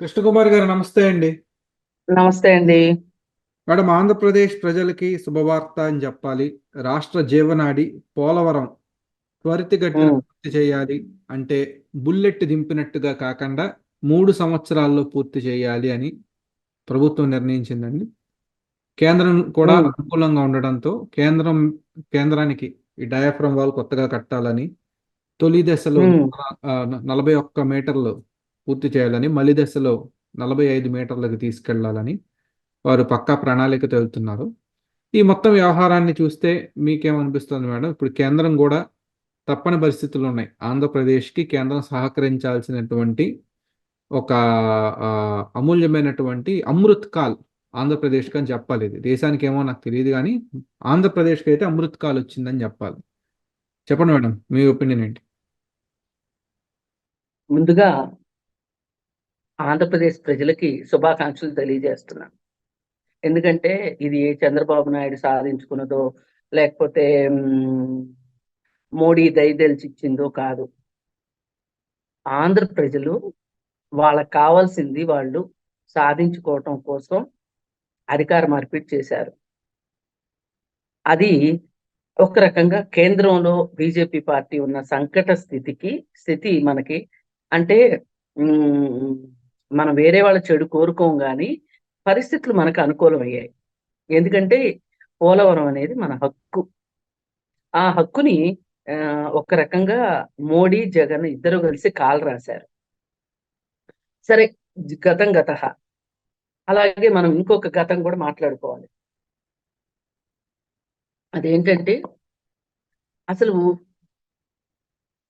కృష్ణకుమార్ గారు నమస్తే అండి. నమస్తే అండి. మేడం ఆంధ్రప్రదేశ్ ప్రజలకి శుభవార్త అని చెప్పాలి. రాష్ట్ర జీవనాడి పోలవరం త్వరితగతిన పూర్తి చేయాలి అంటే బుల్లెట్ దింపినట్టుగా కాకుండా మూడు సంవత్సరాల్లో పూర్తి చేయాలి అని ప్రభుత్వం నిర్ణయించిందండి. కేంద్రం కూడా అనుకూలంగా ఉండడంతో కేంద్రం కేంద్రానికి ఈ డయాఫ్రమ్ వాల్ కొత్తగా కట్టాలని తొలి దశలో నలభై ఒక్క మీటర్లు పూర్తి చేయాలని మలి దశలో నలభై ఐదు మీటర్లకు తీసుకెళ్ళాలని వారు పక్కా ప్రణాళికతో వెళ్తున్నారు ఈ మొత్తం వ్యవహారాన్ని చూస్తే మీకేమనిపిస్తుంది మేడం? ఇప్పుడు కేంద్రం కూడా తప్పని పరిస్థితులు ఉన్నాయి. ఆంధ్రప్రదేశ్కి కేంద్రం సహకరించాల్సినటువంటి ఒక అమూల్యమైనటువంటి అమృత్ కాల్ ఆంధ్రప్రదేశ్కి అని చెప్పాలి ఇది. దేశానికి ఏమో నాకు తెలియదు కానీ ఆంధ్రప్రదేశ్కి అయితే అమృత్ కాల్ వచ్చిందని చెప్పాలి. చెప్పండి మేడం మీ ఒపీనియన్ ఏంటి? ముందుగా ఆంధ్రప్రదేశ్ ప్రజలకి శుభాకాంక్షలు తెలియజేస్తున్నాను. ఎందుకంటే ఇది చంద్రబాబు నాయుడు సాధించుకున్నదో లేకపోతే మోడీ దయదలిచిచ్చిందో కాదు. ఆంధ్ర ప్రజలు వాళ్ళకి కావాల్సింది వాళ్ళు సాధించుకోవటం కోసం అధికార మార్పిడి చేశారు. అది ఒక రకంగా కేంద్రంలో బీజేపీ పార్టీ ఉన్న సంకట స్థితికి స్థితి మనకి అంటే మనం వేరే వాళ్ళ చెడు కోరుకోం కానీ పరిస్థితులు మనకు అనుకూలమయ్యాయి. ఎందుకంటే పోలవరం అనేది మన హక్కు. ఆ హక్కుని ఒక రకంగా మోడీ జగన్ ఇద్దరు కలిసి కాలు రాశారు. సరే గతం గత. అలాగే మనం ఇంకొక గతం కూడా మాట్లాడుకోవాలి. అదేంటంటే అసలు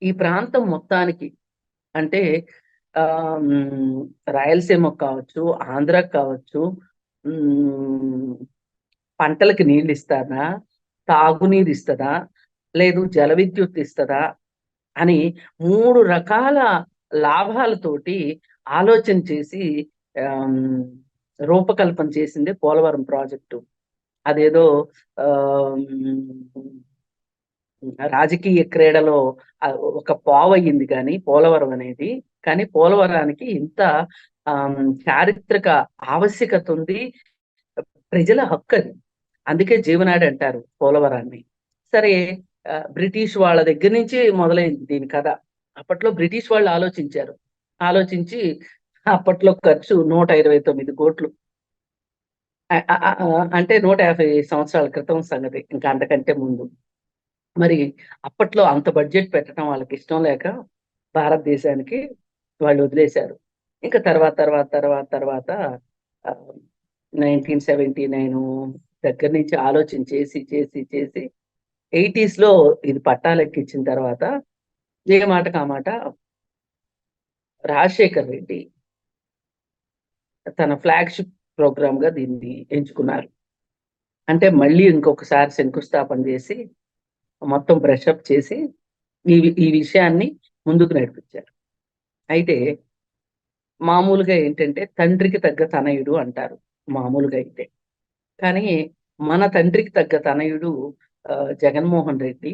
ఈ ప్రాంతం మొత్తానికి అంటే రాయలసీమకు కావచ్చు ఆంధ్ర కావచ్చు పంటలకు నీళ్ళు ఇస్తారా తాగునీరు ఇస్తుందా లేదు జల విద్యుత్ ఇస్తుందా అని మూడు రకాల లాభాలతోటి ఆలోచన చేసి రూపకల్పన చేసింది పోలవరం ప్రాజెక్టు. అదేదో రాజకీయ క్రీడలో ఒక పావయ్యింది కానీ పోలవరం అనేది. కానీ పోలవరానికి ఇంత చారిత్రక ఆవశ్యకత ఉంది ప్రజల హక్కు అది అందుకే జీవనాడి అంటారు పోలవరాన్ని. సరే బ్రిటిష్ వాళ్ళ దగ్గర నుంచి మొదలైంది దీని కథ. అప్పట్లో బ్రిటిష్ వాళ్ళు ఆలోచించారు. ఆలోచించి అప్పట్లో ఖర్చు నూట ఇరవై తొమ్మిది కోట్లు. అంటే నూట యాభై సంవత్సరాల క్రితం సంగతి. ఇంకా అంతకంటే ముందు. మరి అప్పట్లో అంత బడ్జెట్ పెట్టడం వాళ్ళకి ఇష్టం లేక భారతదేశానికి వాళ్ళు వదిలేశారు. ఇంకా తర్వాత తర్వాత తర్వాత తర్వాత నైన్టీన్ సెవెంటీ నైన్ దగ్గర నుంచి ఆలోచన చేసి చేసి చేసి ఎయిటీస్లో ఇది పట్టాలెక్కించిన తర్వాత ఏ మాటకు కామాట మాట రాజశేఖర్ రెడ్డి తన ఫ్లాగ్షిప్ ప్రోగ్రామ్గా దీన్ని ఎంచుకున్నారు. అంటే మళ్ళీ ఇంకొకసారి శంకుస్థాపన చేసి మొత్తం బ్రషప్ చేసి ఈ ఈ విషయాన్ని ముందుకు నడిపించారు. అయితే మామూలుగా ఏంటంటే తండ్రికి తగ్గ తనయుడు అంటారు మామూలుగా అయితే. కానీ మన తండ్రికి తగ్గ తనయుడు జగన్మోహన్ రెడ్డి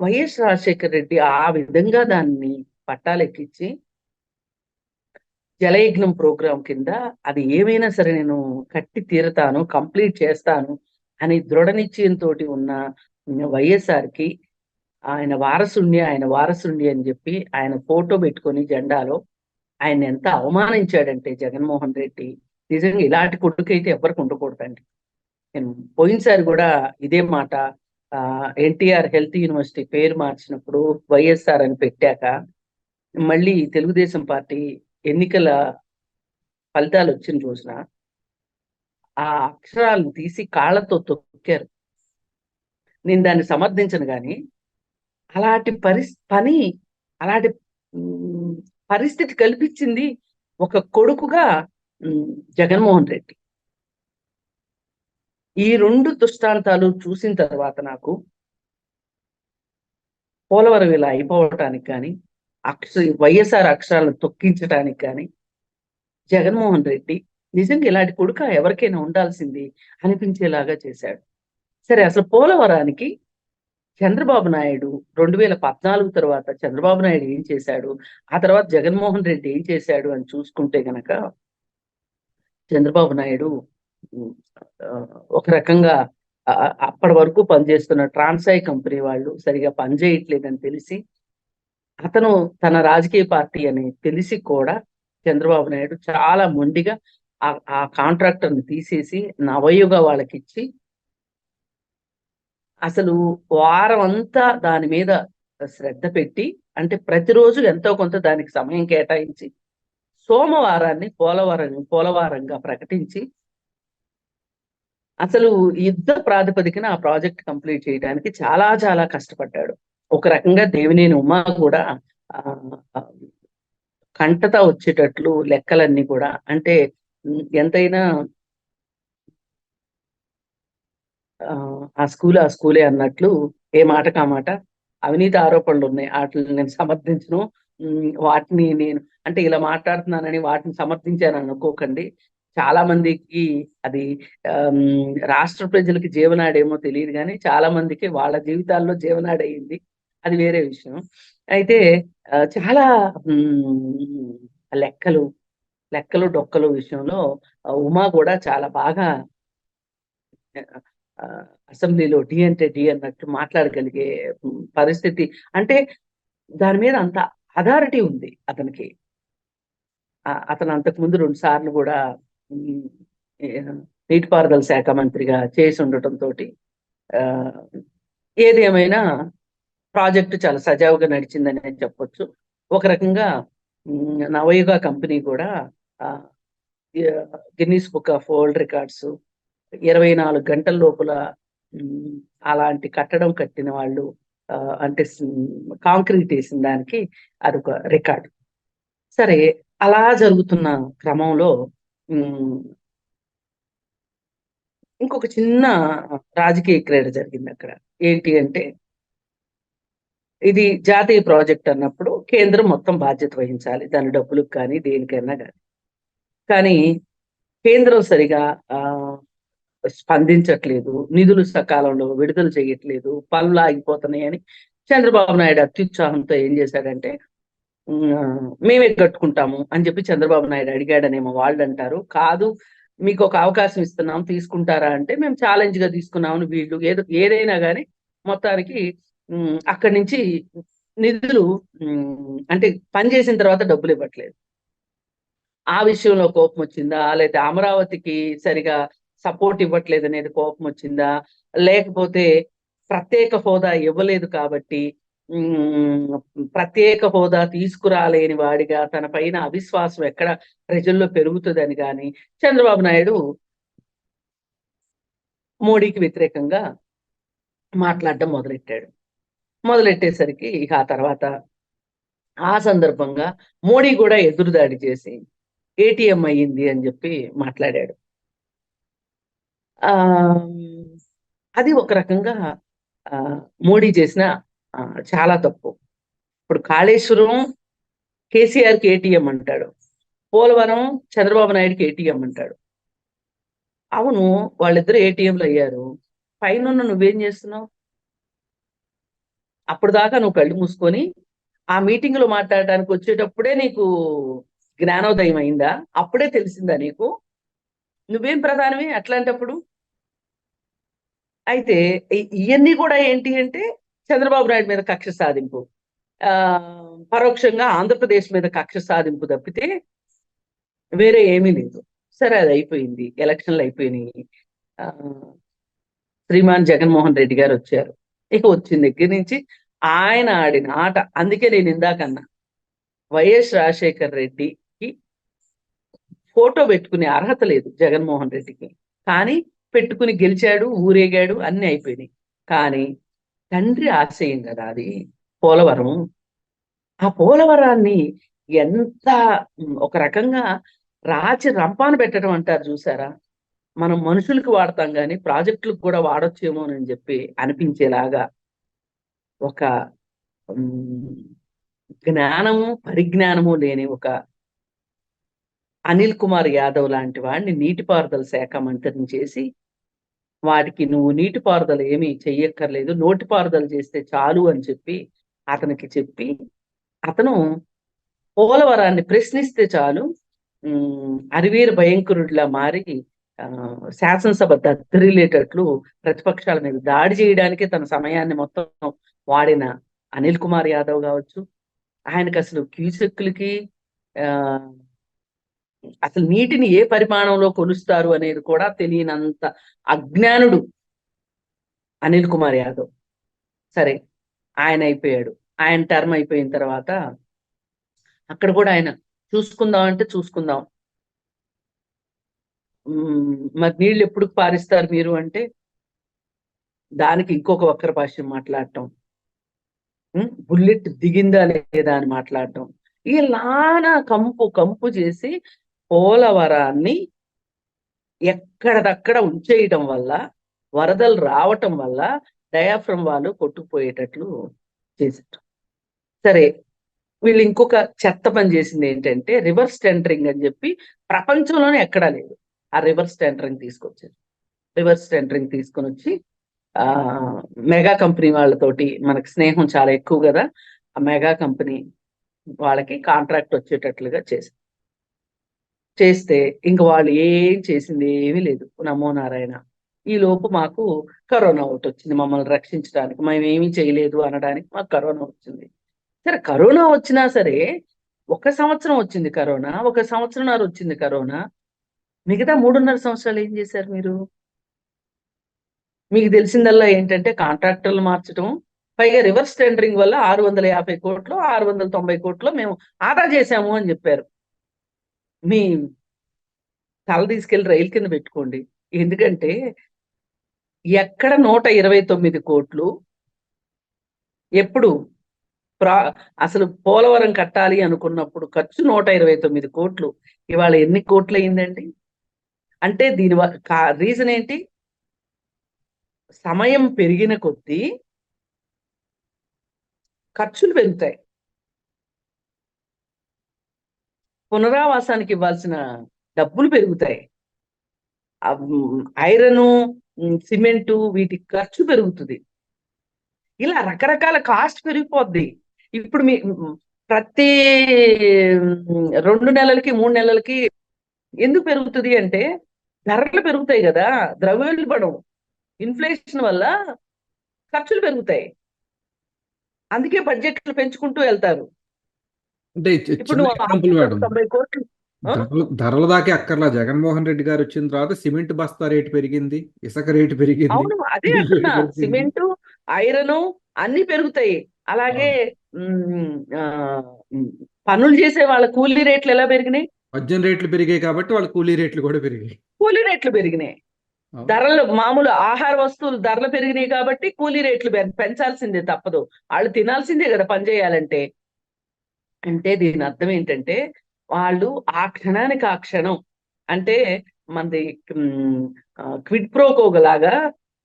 వైఎస్ రాజశేఖర రెడ్డి ఆ విధంగా దాన్ని పట్టాలెక్కించి జలయజ్ఞం ప్రోగ్రాం కింద అది ఏమైనా సరే నేను కట్టి తీరతాను కంప్లీట్ చేస్తాను అని దృఢ నిశ్చయంతో ఉన్న వైఎస్ఆర్కి ఆయన వారసుండి ఆయన వారసుండి అని చెప్పి ఆయన ఫోటో పెట్టుకొని జెండాలో ఆయన ఎంత అవమానించాడంటే జగన్మోహన్ రెడ్డి. నిజంగా ఇలాంటి కొడుకైతే ఎవరికి ఉండకూడదండి. నేను పోయినసారి కూడా ఇదే మాట ఎన్టీఆర్ హెల్త్ యూనివర్సిటీ పేరు మార్చినప్పుడు వైఎస్ఆర్ అని పెట్టాక మళ్ళీ తెలుగుదేశం పార్టీ ఎన్నికల ఫలితాలు వచ్చిన రోజున ఆ అక్షరాలను తీసి కాళ్ళతో తొక్కారు. నేను దాన్ని సమర్థించను కానీ అలాంటి పరి పని అలాంటి పరిస్థితి కల్పించింది ఒక కొడుకుగా జగన్మోహన్ రెడ్డి. ఈ రెండు దృష్టాంతాలు చూసిన తర్వాత నాకు పోలవరం ఇలా అయిపోవటానికి కానీ అక్ష వైఎస్ఆర్ అక్షరాలను తొక్కించడానికి కానీ జగన్మోహన్ రెడ్డి నిజంగా ఇలాంటి కొడుక ఎవరికైనా ఉండాల్సింది అనిపించేలాగా చేశాడు. సరే అసలు పోలవరానికి చంద్రబాబు నాయుడు రెండు వేల పద్నాలుగు తర్వాత చంద్రబాబు నాయుడు ఏం చేశాడు? ఆ తర్వాత జగన్మోహన్ రెడ్డి ఏం చేశాడు అని చూసుకుంటే గనక చంద్రబాబు నాయుడు ఒక రకంగా అప్పటి వరకు పనిచేస్తున్న ట్రాన్సాయ్ కంపెనీ వాళ్ళు సరిగా పనిచేయట్లేదని తెలిసి అతను తన రాజకీయ పార్టీ అని తెలిసి కూడా చంద్రబాబు నాయుడు చాలా మొండిగా ఆ ఆ కాంట్రాక్టర్ని తీసేసి నవయుగ వాళ్ళకి ఇచ్చి అసలు వారం అంతా దాని మీద శ్రద్ధ పెట్టి అంటే ప్రతిరోజు ఎంతో కొంత దానికి సమయం కేటాయించి సోమవారాన్ని పోలవరం పోలవారంగా ప్రకటించి అసలు యుద్ధ ప్రాతిపదికన ఆ ప్రాజెక్ట్ కంప్లీట్ చేయడానికి చాలా చాలా కష్టపడ్డాడు. ఒక రకంగా దేవినేని ఉమా కూడా కంటత వచ్చేటట్లు లెక్కలన్నీ కూడా అంటే ఎంతైనా ఆ, ఆ స్కూల్ ఆ స్కూలే అన్నట్లు ఏ మాటకు కామాట మాట అవినీతి ఆరోపణలు ఉన్నాయి. వాటిని నేను సమర్థించను. వాటిని నేను అంటే ఇలా మాట్లాడుతున్నానని వాటిని సమర్థించాను అనుకోకండి. చాలా మందికి అది రాష్ట్ర ప్రజలకి జీవనాడేమో తెలియదు కానీ చాలా మందికి వాళ్ళ జీవితాల్లో జీవనాడయింది. అది వేరే విషయం. అయితే చాలా లెక్కలు లెక్కలు డొక్కలు విషయంలో ఉమా కూడా చాలా బాగా అసెంబ్లీలో డి అంటే డి అన్నట్టు మాట్లాడగలిగే పరిస్థితి. అంటే దాని మీద అంత అథారిటీ ఉంది అతనికి. అతను అంతకు ముందు రెండు సార్లు కూడా నీటిపారుదల శాఖ మంత్రిగా చేసి ఉండటంతో ఏదేమైనా ప్రాజెక్టు చాలా సజావుగా నడిచిందని నేను చెప్పొచ్చు. ఒక రకంగా నవయుగ కంపెనీ కూడా Guinness book of world records ఇరవై నాలుగు గంటల లోపల అలాంటి కట్టడం కట్టిన వాళ్ళు అంటే కాంక్రీట్ వేసిన దానికి అదొక రికార్డు. సరే అలా జరుగుతున్న క్రమంలో ఉమ్, ఇంకొక చిన్న రాజకీయ క్రీడ జరిగింది అక్కడ. ఏంటి అంటే ఇది జాతీయ ప్రాజెక్ట్ అన్నప్పుడు కేంద్రం మొత్తం బాధ్యత వహించాలి. దాని డబ్బులకు కానీ దేనికైనా కానీ. కానీ కేంద్రం సరిగా ఆ స్పందించట్లేదు నిధులు సకాలంలో విడుదల చేయట్లేదు పనులు ఆగిపోతున్నాయి అని చంద్రబాబు నాయుడు అత్యుత్సాహంతో ఏం చేశాడంటే మేమే కట్టుకుంటాము అని చెప్పి చంద్రబాబు నాయుడు అడిగాడనేమో వాళ్ళు అంటారు కాదు మీకు ఒక అవకాశం ఇస్తున్నాం తీసుకుంటారా? అంటే మేము ఛాలెంజ్గా తీసుకున్నామని వీళ్ళు ఏదో ఏదైనా కానీ మొత్తానికి అక్కడి నుంచి నిధులు అంటే పని చేసిన తర్వాత డబ్బులు ఇవ్వట్లేదు. ఆ విషయంలో కోపం వచ్చిందా? లేకపోతే అమరావతికి సరిగా సపోర్ట్ ఇవ్వట్లేదు అనేది కోపం వచ్చిందా? లేకపోతే ప్రత్యేక హోదా ఇవ్వలేదు కాబట్టి ఉమ్, ప్రత్యేక హోదా తీసుకురాలేని వాడిగా తన పైన అవిశ్వాసం ఎక్కడ ప్రజల్లో పెరుగుతుందని కానీ చంద్రబాబు నాయుడు మోడీకి వ్యతిరేకంగా మాట్లాడడం మొదలెట్టాడు. మొదలెట్టేసరికి ఇక ఆ తర్వాత ఆ సందర్భంగా మోడీ కూడా ఎదురుదాడి చేసి ఏటీఎం అయ్యింది అని చెప్పి మాట్లాడాడు. అది ఒక రకంగా ఆ, మోడీ చేసిన చాలా తప్పు. ఇప్పుడు కాళేశ్వరం కేసీఆర్కి ఏటీఎం అంటాడు. పోలవరం చంద్రబాబు నాయుడుకి ఏటీఎం అంటాడు. అవును వాళ్ళిద్దరు ఏటీఎంలు అయ్యారు. పైన నువ్వేం చేస్తున్నావు? అప్పుడు దాకా నువ్వు కళ్ళు మూసుకొని ఆ మీటింగ్లో మాట్లాడటానికి వచ్చేటప్పుడే నీకు జ్ఞానోదయం అయిందా? అప్పుడే తెలిసిందా నీకు? నువ్వేం ప్రధానమే? అట్లాంటప్పుడు? అయితే ఇవన్నీ కూడా ఏంటి అంటే చంద్రబాబు నాయుడు మీద కక్ష సాధింపు. ఆ పరోక్షంగా ఆంధ్రప్రదేశ్ మీద కక్ష సాధింపు తప్పితే వేరే ఏమీ లేదు. సరే అది అయిపోయింది. ఎలక్షన్లు అయిపోయినాయి. ఆ, శ్రీమాన్ జగన్మోహన్ రెడ్డి గారు వచ్చారు. ఇక వచ్చిన దగ్గర నుంచి ఆయన ఆడిన ఆట అందుకే నేను ఇందాకన్నా వైఎస్ రాజశేఖర్ రెడ్డి ఫోటో పెట్టుకునే అర్హత లేదు జగన్మోహన్ రెడ్డికి. కానీ పెట్టుకుని గెలిచాడు ఊరేగాడు అన్ని అయిపోయినాయి. కానీ తండ్రి ఆశయం కదా అది పోలవరం. ఆ పోలవరాన్ని ఎంత ఒక రకంగా రాచి రంపాను పెట్టడం అంటారు చూసారా? మనం మనుషులకు వాడతాం కానీ ప్రాజెక్టులకు కూడా వాడొచ్చేమో అని చెప్పి అనిపించేలాగా ఒక జ్ఞానము పరిజ్ఞానము లేని ఒక అనిల్ కుమార్ యాదవ్ లాంటి వాడిని నీటిపారుదల శాఖ మంత్రిని చేసి వాటికి నువ్వు నీటిపారుదల ఏమీ చెయ్యక్కర్లేదు నోటిపారుదల చేస్తే చాలు అని చెప్పి అతనికి చెప్పి అతను పోలవరాన్ని ప్రశ్నిస్తే చాలు ఉమ్, భయంకరుడిలా మారి ఆ, శాసనసభ దద్దరిల్లేటట్లు ప్రతిపక్షాల మీద దాడి చేయడానికి తన సమయాన్ని మొత్తం వాడిన అనిల్ కుమార్ యాదవ్ కావచ్చు. ఆయనకు అసలు క్యూసెక్కులకి ఆ అసలు నీటిని ఏ పరిమాణంలో కొలుస్తారు అనేది కూడా తెలియనంత అజ్ఞానుడు అనిల్ కుమార్ యాదవ్. సరే ఆయన అయిపోయాడు. ఆయన టర్మ్ అయిపోయిన తర్వాత అక్కడ కూడా ఆయన చూసుకుందాం అంటే చూసుకుందాం. మరి నీళ్ళు ఎప్పుడు పారిస్తారు మీరు అంటే దానికి ఇంకొక వక్ర భాష్యం మాట్లాడటం బుల్లెట్ దిగిందా లేదా అని మాట్లాడటం. ఇలానా కంపు కంపు చేసి పోలవరాన్ని ఎక్కడదక్కడ ఉంచేయటం వల్ల వరదలు రావటం వల్ల డయాఫ్రమ్ వాళ్ళు కొట్టుకుపోయేటట్లు చేశారు. సరే వీళ్ళు ఇంకొక చెత్త పని చేసింది ఏంటంటే రివర్స్ టెండరింగ్ అని చెప్పి ప్రపంచంలోనే ఎక్కడా లేదు. ఆ రివర్స్ టెండరింగ్ తీసుకొచ్చారు. రివర్స్ టెండరింగ్ తీసుకొని వచ్చి ఆ మెగా కంపెనీ వాళ్ళతోటి మనకి స్నేహం చాలా ఎక్కువ కదా ఆ మెగా కంపెనీ వాళ్ళకి కాంట్రాక్ట్ వచ్చేటట్లుగా చేశారు. చేస్తే ఇంక వాళ్ళు ఏం చేసింది ఏమీ లేదు. నమో నారాయణ. ఈ లోపు మాకు కరోనా ఒకటి వచ్చింది మమ్మల్ని రక్షించడానికి. మేము ఏమీ చేయలేదు అనడానికి మాకు కరోనా వచ్చింది. సరే కరోనా వచ్చినా సరే ఒక సంవత్సరం వచ్చింది కరోనా ఒక సంవత్సరంన్నర వచ్చింది కరోనా. మిగతా మూడున్నర సంవత్సరాలు ఏం చేశారు మీరు? మీకు తెలిసిందల్లా ఏంటంటే కాంట్రాక్టర్లు మార్చడం పైగా రివర్స్ టెండరింగ్ వల్ల ఆరు వందల యాభై కోట్లు ఆరు వందల తొంభై కోట్లు మేము ఆదా చేశాము అని చెప్పారు. మీ తల తీసుకెళ్ళి రైలు కింద పెట్టుకోండి. ఎందుకంటే ఎక్కడ నూట ఇరవై తొమ్మిది కోట్లు ఎప్పుడు ప్రా అసలు పోలవరం కట్టాలి అనుకున్నప్పుడు ఖర్చు నూట ఇరవై తొమ్మిది కోట్లు. ఇవాళ ఎన్ని కోట్లు అయిందండి? అంటే దీని రీజన్ ఏంటి? సమయం పెరిగిన కొద్దీ ఖర్చులు పెరుగుతాయి. పునరావాసానికి ఇవ్వాల్సిన డబ్బులు పెరుగుతాయి. ఐరను సిమెంటు వీటి ఖర్చు పెరుగుతుంది. ఇలా రకరకాల కాస్ట్ పెరిగిపోద్ది. ఇప్పుడు మీ ప్రతి రెండు నెలలకి మూడు నెలలకి ఎందుకు పెరుగుతుంది అంటే ధరలు పెరుగుతాయి కదా ద్రవ్యోల్బణం ఇన్ఫ్లేషన్ వల్ల ఖర్చులు పెరుగుతాయి. అందుకే బడ్జెట్లు పెంచుకుంటూ వెళ్తారు. అంటే ఎగ్జాంపుల్ మేడం? ధరలు దాకా అక్కర్లా. జగన్మోహన్ రెడ్డి గారు వచ్చిన తర్వాత సిమెంట్ బస్తా రేటు పెరిగింది ఇసుక రేటు పెరిగింది. అవును అదే. సిమెంటు ఐరన్ అన్ని పెరుగుతాయి. అలాగే పనులు చేసే వాళ్ళ కూలీ రేట్లు ఎలా పెరిగినాయి? మద్యం రేట్లు పెరిగాయి కాబట్టి వాళ్ళ కూలీ రేట్లు కూడా పెరిగాయి. కూలీ రేట్లు పెరిగినాయి. ధరలు మామూలు ఆహార వస్తువులు ధరలు పెరిగినాయి కాబట్టి కూలీ రేట్లు పెంచాల్సిందే తప్పదు. వాళ్ళు తినాల్సిందే కదా పని చేయాలంటే. అంటే దీని అర్థం ఏంటంటే వాళ్ళు ఆ క్షణానికి ఆ క్షణం అంటే మనది క్విడ్ ప్రోకో లాగా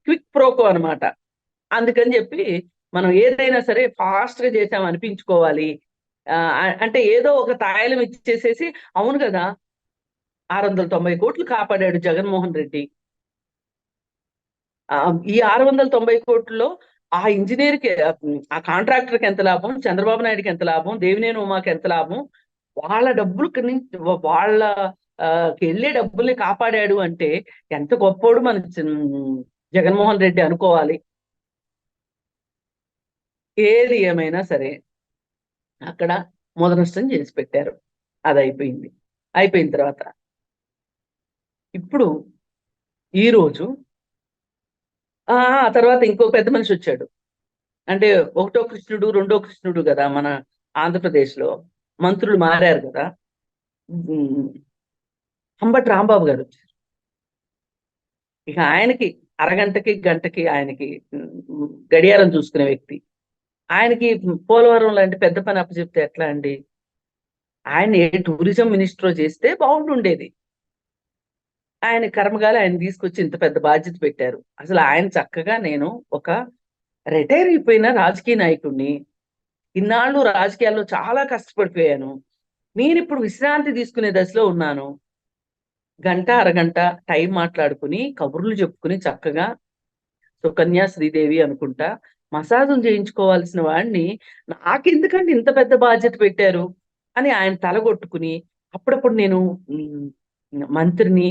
క్విక్ ప్రోకో అన్నమాట అందుకని చెప్పి మనం ఏదైనా సరే ఫాస్ట్గా చేసాం అనిపించుకోవాలి. ఆ, అంటే ఏదో ఒక తాయిలం ఇచ్చేసేసి అవును కదా ఆరు వందల తొంభై కోట్లు కాపాడాడు జగన్మోహన్ రెడ్డి. ఆ, ఈ ఆరు వందల తొంభై కోట్లలో ఆ ఇంజనీర్కి ఆ కాంట్రాక్టర్కి ఎంత లాభం? చంద్రబాబు నాయుడుకి ఎంత లాభం? దేవినేని ఉమాకి ఎంత లాభం? వాళ్ళ డబ్బులు వాళ్ళ వెళ్ళే డబ్బుల్ని కాపాడాడు అంటే ఎంత గొప్పోడు మన జగన్మోహన్ రెడ్డి అనుకోవాలి. ఏది ఏమైనా సరే అక్కడ మొదనష్టం చేసి పెట్టారు. అది అయిపోయింది. అయిపోయిన తర్వాత ఇప్పుడు ఈ రోజు ఆ తర్వాత ఇంకో పెద్ద మనిషి వచ్చాడు. అంటే ఒకటో కృష్ణుడు రెండో కృష్ణుడు కదా మన ఆంధ్రప్రదేశ్లో మంత్రులు మారారు కదా. హంబట్ అంబటి రాంబాబు గారు వచ్చారు. ఇక ఆయనకి అరగంటకి గంటకి ఆయనకి గడియారం చూసుకునే వ్యక్తి. ఆయనకి పోలవరం లాంటి పెద్ద పని అప్పచెప్తే ఎట్లా అండి? ఆయన ఏ టూరిజం మినిస్టర్ చేస్తే బాగుండుండేది ఆయన కర్మగాలి ఆయన తీసుకొచ్చి ఇంత పెద్ద బాధ్యత పెట్టారు. అసలు ఆయన చక్కగా నేను ఒక రిటైర్ అయిపోయిన రాజకీయ నాయకుడిని ఇన్నాళ్ళు రాజకీయాల్లో చాలా కష్టపడిపోయాను. నేను ఇప్పుడు విశ్రాంతి తీసుకునే దశలో ఉన్నాను. గంట అరగంట టైం మాట్లాడుకుని కబుర్లు చెప్పుకుని చక్కగా సుకన్య శ్రీదేవి అనుకుంటా మసాజం చేయించుకోవాల్సిన వాడిని నాకెందుకండి ఇంత పెద్ద బాధ్యత పెట్టారు? అని ఆయన తలగొట్టుకుని అప్పుడప్పుడు నేను మంత్రిని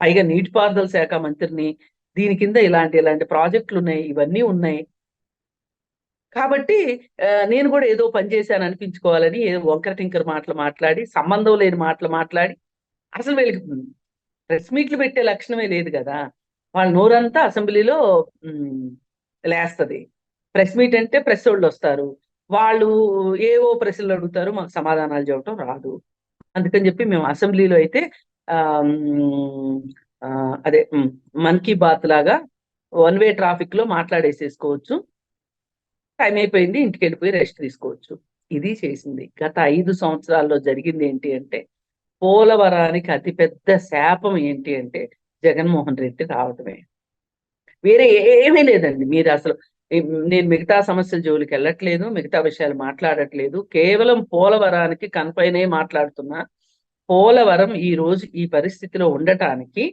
పైగా నీటిపారుదల శాఖ మంత్రిని దీని కింద ఇలాంటి ఇలాంటి ప్రాజెక్టులు ఉన్నాయి ఇవన్నీ ఉన్నాయి. కాబట్టి నేను కూడా ఏదో పని చేశాను అనిపించుకోవాలని ఏదో వంకర టింకర్ మాటలు మాట్లాడి సంబంధం లేని మాటలు మాట్లాడి అసలు వీళ్ళకి ప్రెస్ మీట్లు పెట్టే లక్షణమే లేదు కదా. వాళ్ళ నోరంతా అసెంబ్లీలో లేస్తుంది లేస్తది. ప్రెస్ మీట్ అంటే ప్రెస్ వాళ్ళు వస్తారు. వాళ్ళు ఏవో ప్రశ్నలు అడుగుతారు మాకు సమాధానాలు చెప్పడం రాదు. అందుకని చెప్పి మేము అసెంబ్లీలో అయితే అదే మన్ కీ బాత్ లాగా వన్ వే ట్రాఫిక్లో మాట్లాడేసేసుకోవచ్చు. టైం అయిపోయింది ఇంటికి వెళ్ళిపోయి రెస్ట్ తీసుకోవచ్చు. ఇది చేసింది. గత ఐదు సంవత్సరాల్లో జరిగింది ఏంటి అంటే పోలవరానికి అతిపెద్ద శాపం ఏంటి అంటే జగన్మోహన్ రెడ్డి రావటమే. వేరే ఏమీ లేదండి. మీరు అసలు నేను మిగతా సమస్యల జోలికి వెళ్ళట్లేదు మిగతా విషయాలు మాట్లాడట్లేదు. కేవలం పోలవరానికి కన్ఫైనే మాట్లాడుతున్నా. పోలవరం ఈ రోజు ఈ పరిస్థితిలో ఉండటానికి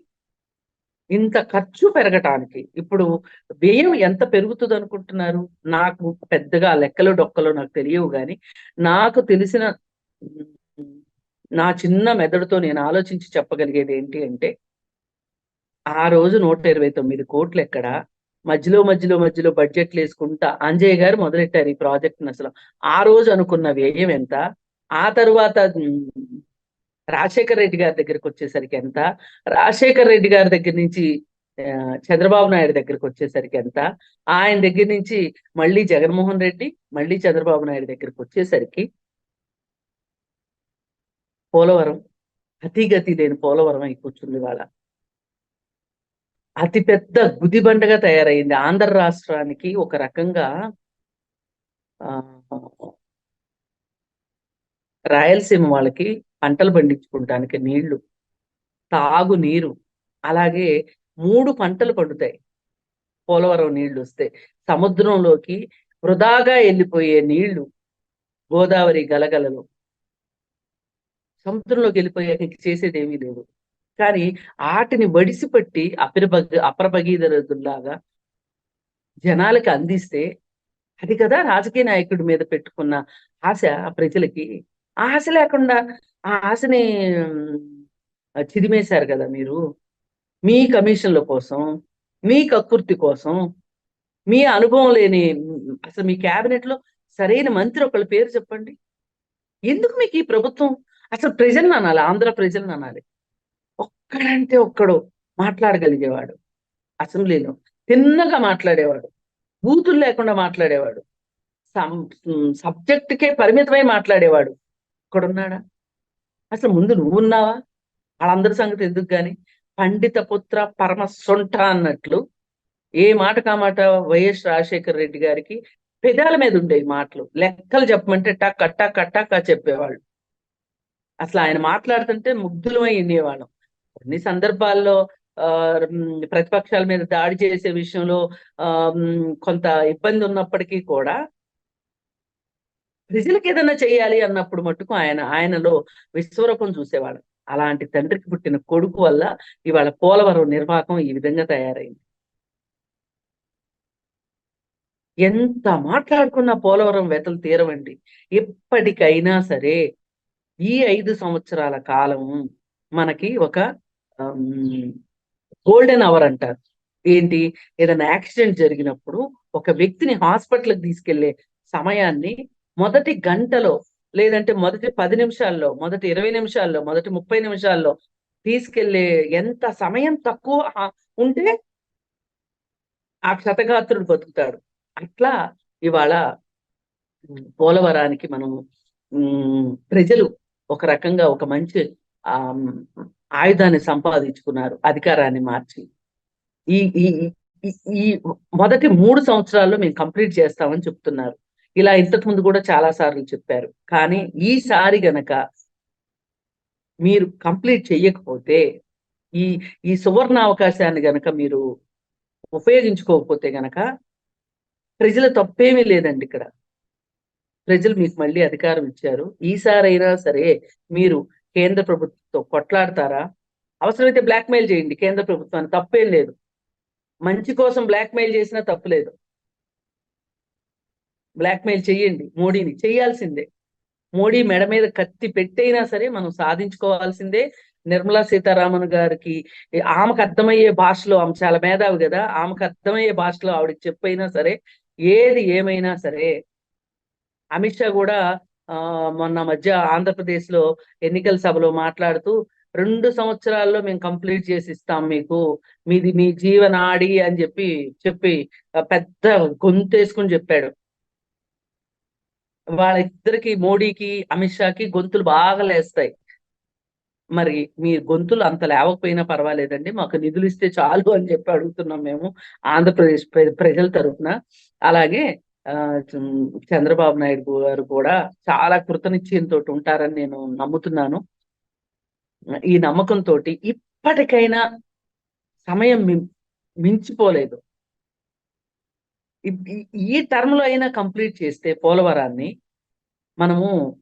ఇంత ఖర్చు పెరగటానికి. ఇప్పుడు వ్యయం ఎంత పెరుగుతుంది అనుకుంటున్నారు నాకు పెద్దగా లెక్కలు డొక్కలు నాకు తెలియవు కానీ నాకు తెలిసిన నా చిన్న మెదడుతో నేను ఆలోచించి చెప్పగలిగేది ఏంటి అంటే ఆ రోజు నూట ఇరవై తొమ్మిది కోట్లు ఎక్కడ? మధ్యలో మధ్యలో మధ్యలో బడ్జెట్లు వేసుకుంటా అంజయ్ గారు మొదలెట్టారు ఈ ప్రాజెక్ట్ అసలు. ఆ రోజు అనుకున్న వ్యయం ఎంత? ఆ తరువాత రాజశేఖర్ రెడ్డి గారి దగ్గరికి వచ్చేసరికి ఎంత? రాజశేఖర్ రెడ్డి గారి దగ్గర నుంచి చంద్రబాబు నాయుడు దగ్గరికి వచ్చేసరికి ఎంత? ఆయన దగ్గర నుంచి మళ్ళీ జగన్మోహన్ రెడ్డి మళ్ళీ చంద్రబాబు నాయుడు దగ్గరికి వచ్చేసరికి పోలవరం అతిగతి లేని పోలవరం అయి కూర్చుంది వాళ్ళ అతి పెద్ద గుదిబండగా తయారైంది. ఆంధ్ర రాష్ట్రానికి ఒక రకంగా ఆ రాయలసీమ వాళ్ళకి పంటలు పండించుకోవడానికి నీళ్ళు తాగు నీరు అలాగే మూడు పంటలు పండుతాయి. పోలవరం నీళ్ళు వస్తే సముద్రంలోకి వృధాగా వెళ్ళిపోయే నీళ్ళు గోదావరి గలగలలు. సముద్రంలోకి వెళ్ళిపోయాక ఇంక చేసేది ఏమీ లేదు. కానీ ఆటిని వడిసిపట్టి అపరభగ అపరభగీధరులాగా జనాలకి అందిస్తే అది కదా రాజకీయ నాయకుడి మీద పెట్టుకున్న ఆశ ప్రజలకి. ఆశ లేకుండా ఆ ఆశని చిదిమేశారు కదా మీరు. మీ కమిషన్ల కోసం మీ కక్కుర్తి కోసం మీ అనుభవం లేని అసలు మీ క్యాబినెట్లో సరైన మంత్రి ఒకళ్ళ పేరు చెప్పండి. ఎందుకు మీకు ఈ ప్రభుత్వం? అసలు ప్రజలను అనాలి ఆంధ్ర ప్రజలను అనాలి. ఒక్కడంటే ఒక్కడు మాట్లాడగలిగేవాడు అసెంబ్లీలో తిన్నగా మాట్లాడేవాడు బూతులు లేకుండా మాట్లాడేవాడు సబ్జెక్టుకే పరిమితమై మాట్లాడేవాడు. ఒక్కడున్నాడా అసలు ముందు నువ్వు ఉన్నావా వాళ్ళందరి సంగతి ఎందుకు గాని? పండిత పుత్ర పరమ సొంట అన్నట్లు ఏ మాట కామాట వైఎస్ రాజశేఖర రెడ్డి గారికి పెదాల మీద ఉండేవి మాటలు లెక్కలు చెప్పమంటే టక్ అట్టాక్ టక్ చెప్పేవాళ్ళు. అసలు ఆయన మాట్లాడుతుంటే ముగ్ధులమై ఉండేవాళ్ళం. కొన్ని సందర్భాల్లో ఆ ప్రతిపక్షాల మీద దాడి చేసే విషయంలో ఆ కొంత ఇబ్బంది ఉన్నప్పటికీ కూడా ప్రజలకు ఏదైనా చేయాలి అన్నప్పుడు మటుకు ఆయన ఆయనలో విశ్వరూపం చూసేవాడు. అలాంటి తండ్రికి పుట్టిన కొడుకు వల్ల ఇవాళ పోలవరం నిర్వాహకం ఈ విధంగా తయారైంది. ఎంత మాట్లాడుకున్న పోలవరం వెతలు తీరవండి. ఎప్పటికైనా సరే ఈ ఐదు సంవత్సరాల కాలం మనకి ఒక గోల్డెన్ అవర్ అంటారు. ఏంటి? ఏదైనా యాక్సిడెంట్ జరిగినప్పుడు ఒక వ్యక్తిని హాస్పిటల్కి తీసుకెళ్ళే సమయాన్ని మొదటి గంటలో లేదంటే మొదటి పది నిమిషాల్లో మొదటి ఇరవై నిమిషాల్లో మొదటి ముప్పై నిమిషాల్లో తీసుకెళ్ళే ఎంత సమయం తక్కువ ఉంటే ఆ క్షతగాత్రుడు బతుకుతాడు. అట్లా ఇవాళ పోలవరానికి మనం ప్రజలు ఒక రకంగా ఒక మంచి ఆ ఆయుధాన్ని సంపాదించుకున్నారు అధికారాన్ని మార్చి. ఈ ఈ ఈ- ఈ మొదటి మూడు సంవత్సరాల్లో మేము కంప్లీట్ చేస్తామని చెప్తున్నారు. ఇలా ఇంతకు ముందు కూడా చాలా సార్లు చెప్పారు. కానీ ఈసారి గనక మీరు కంప్లీట్ చెయ్యకపోతే ఈ ఈ సువర్ణ అవకాశాన్ని గనక మీరు ఉపయోగించుకోకపోతే గనక ప్రజల తప్పేమీ లేదండి ఇక్కడ. ప్రజలు మీకు మళ్ళీ అధికారం ఇచ్చారు. ఈసారైనా సరే మీరు కేంద్ర ప్రభుత్వంతో కొట్లాడతారా? అవసరమైతే బ్లాక్మెయిల్ చేయండి. కేంద్ర ప్రభుత్వాన్ని తప్పేం లేదు. మంచి కోసం బ్లాక్మెయిల్ చేసినా తప్పు లేదు. బ్లాక్మెయిల్ చెయ్యండి మోడీని చేయాల్సిందే మోడీ మెడ మీద కత్తి పెట్టైనా సరే మనం సాధించుకోవాల్సిందే. నిర్మలా సీతారామన్ గారికి ఆమెకు అర్థమయ్యే భాషలో ఆమె చాలా మేధావి కదా ఆమెకు అర్థమయ్యే భాషలో ఆవిడకి చెప్పైనా సరే ఏది ఏమైనా సరే అమిత్ షా కూడా ఆ మొన్న మధ్య ఆంధ్రప్రదేశ్లో ఎన్నికల సభలో మాట్లాడుతూ రెండు సంవత్సరాల్లో మేము కంప్లీట్ చేసి ఇస్తాం మీకు మీది మీ జీవనాడి అని చెప్పి చెప్పి పెద్ద గొంతేసుకుని చెప్పాడు. వాళ్ళిద్దరికి మోడీకి అమిత్ షాకి గొంతులు బాగా లేస్తాయి. మరి మీ గొంతులు అంత లేవకపోయినా పర్వాలేదండి. మాకు నిధులు ఇస్తే చాలు అని చెప్పి అడుగుతున్నాం మేము ఆంధ్రప్రదేశ్ ప్ర- ప్రజల తరఫున. అలాగే ఆ, చంద్రబాబు నాయుడు గారు కూడా చాలా కృతనిశ్చయంతో ఉంటారని నేను నమ్ముతున్నాను. ఈ నమ్మకంతో ఇప్పటికైనా సమయం మించిపోలేదు. ఈ- టర్మ్లో అయినా కంప్లీట్ చేస్తే పోలవరాన్ని మనము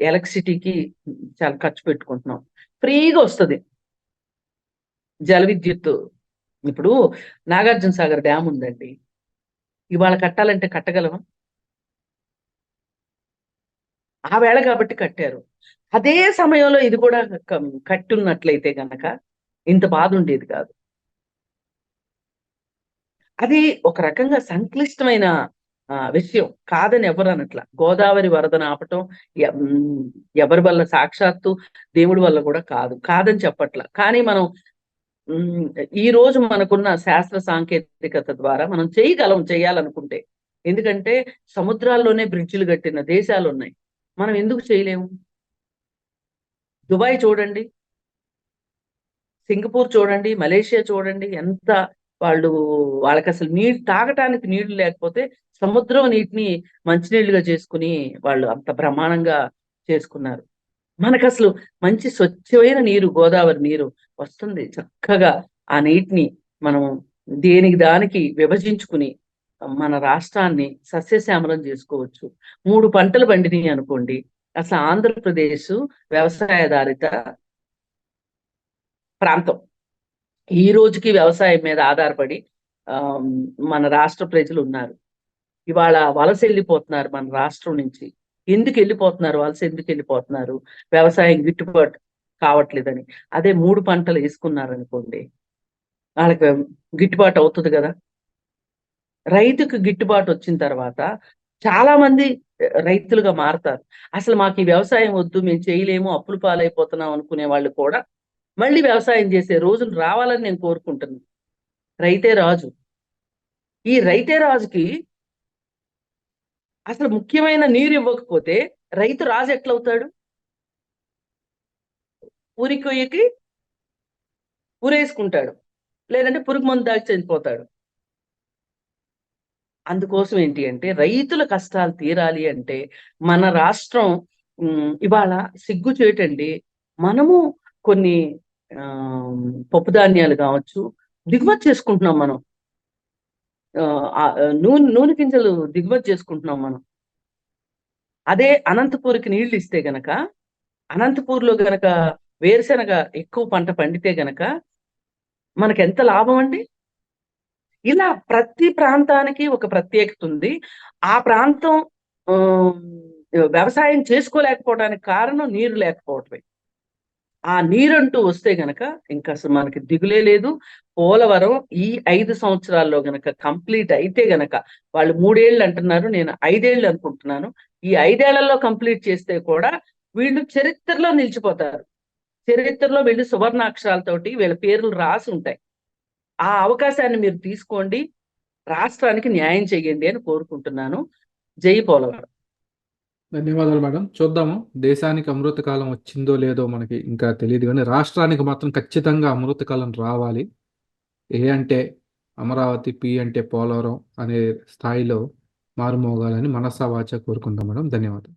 ఎలక్ట్రిసిటీకి చాలా ఖర్చు పెట్టుకుంటున్నాం. ఫ్రీగా వస్తుంది. జల విద్యుత్. ఇప్పుడు నాగార్జున సాగర్ డ్యామ్ ఉందండి. ఇవాళ కట్టాలంటే కట్టగలమా? ఆ వేళ కాబట్టి కట్టారు. అదే సమయంలో ఇది కూడా క- కట్టున్నట్లయితే గనక ఇంత బాధ ఉండేది కాదు. అది ఒక రకంగా సంక్లిష్టమైన ఆ, విషయం. కాదని ఎవరు అనట్ల. గోదావరి వరదను ఆపటం ఎవరి వల్ల సాక్షాత్తు దేవుడి వల్ల కూడా కాదు. కాదని చెప్పట్ల. కానీ మనం ఈ రోజు మనకున్న శాస్త్ర సాంకేతికత ద్వారా మనం చేయగలం చేయాలనుకుంటే. ఎందుకంటే సముద్రాల్లోనే బ్రిడ్జిలు కట్టిన దేశాలు ఉన్నాయి మనం ఎందుకు చేయలేము? దుబాయ్ చూడండి. సింగపూర్ చూడండి. మలేషియా చూడండి. ఎంత వాళ్ళు వాళ్ళకి అసలు నీళ్ళు తాగటానికి నీళ్ళు లేకపోతే సముద్రం నీటిని మంచినీళ్ళుగా చేసుకుని వాళ్ళు అంత బ్రహ్మాండంగా చేసుకున్నారు. మనకు అసలు మంచి స్వచ్ఛమైన నీరు గోదావరి నీరు వస్తుంది. చక్కగా ఆ నీటిని మనం దేనికి దానికి విభజించుకుని మన రాష్ట్రాన్ని సస్యశ్యామలం చేసుకోవచ్చు. మూడు పంటలు పండినాయి అనుకోండి. అసలు ఆంధ్రప్రదేశ్ వ్యవసాయాధారిత ప్రాంతం. ఈ రోజుకి వ్యవసాయం మీద ఆధారపడి ఆ, మన రాష్ట్ర ప్రజలు ఉన్నారు. ఇవాళ వలస వెళ్ళిపోతున్నారు మన రాష్ట్రం నుంచి. ఎందుకు వెళ్ళిపోతున్నారు? వలస ఎందుకు వెళ్ళిపోతున్నారు? వ్యవసాయం గిట్టుబాటు కావట్లేదని. అదే మూడు పంటలు వేసుకున్నారు అనుకోండి వాళ్ళకి గిట్టుబాటు అవుతుంది కదా. రైతుకు గిట్టుబాటు వచ్చిన తర్వాత చాలా మంది రైతులుగా మారతారు. అసలు మాకు ఈ వ్యవసాయం వద్దు మేము చేయలేము అప్పులు పాలైపోతున్నాం అనుకునే వాళ్ళు కూడా మళ్ళీ వ్యవసాయం చేసే రోజులు రావాలని నేను కోరుకుంటున్నాను రైతే రాజు. ఈ రైతే రాజుకి అసలు ముఖ్యమైన నీరు ఇవ్వకపోతే రైతు రాజు ఎట్లవుతాడు? ఊరి కొయ్యకి ఊరేసుకుంటాడు. లేదంటే పురుగు మందు దాచి చనిపోతాడు. అందుకోసం ఏంటి అంటే రైతుల కష్టాలు తీరాలి అంటే మన రాష్ట్రం ఇవాళ సిగ్గు చేయటండి మనము కొన్ని పప్పు ధాన్యాలు కావచ్చు. దిగుమతి చేసుకుంటున్నాం మనం. ఆ, నూనె నూనె గింజలు దిగుమతి చేసుకుంటున్నాం మనం. అదే అనంతపూర్కి నీళ్ళు ఇస్తే గనక అనంతపూర్లో గనక వేరుశనగ ఎక్కువ పంట పండితే గనక మనకు ఎంత లాభం అండి? ఇలా ప్రతి ప్రాంతానికి ఒక ప్రత్యేకత ఉంది. ఆ ప్రాంతం వ్యవసాయం చేసుకోలేకపోవడానికి కారణం నీరు లేకపోవటమే. ఆ నీరంటూ వస్తే గనక ఇంకా అసలు మనకి దిగులే లేదు. పోలవరం ఈ ఐదు సంవత్సరాల్లో గనక కంప్లీట్ అయితే గనక వాళ్ళు మూడేళ్ళు అంటున్నారు నేను ఐదేళ్ళు అనుకుంటున్నాను. ఈ ఐదేళ్ళలో కంప్లీట్ చేస్తే కూడా వీళ్ళు చరిత్రలో నిలిచిపోతారు. చరిత్రలో వీళ్ళు సువర్ణాక్షరాలతోటి వీళ్ళ పేర్లు రాసి ఉంటాయి. ఆ అవకాశాన్ని మీరు తీసుకోండి. రాష్ట్రానికి న్యాయం చేయండి అని కోరుకుంటున్నాను. జై పోలవరం. ధన్యవాదాలు మేడం. చూద్దాము దేశానికి అమృతకాలం వచ్చిందో లేదో మనకి ఇంకా తెలియదు కానీ రాష్ట్రానికి మాత్రం ఖచ్చితంగా అమృత కాలం రావాలి. ఏ అంటే అమరావతి పి అంటే పోలవరం అనే స్థాయిలో మారుమోగాలని మనసా వాచ కోరుకుంటాం మేడం. ధన్యవాదాలు.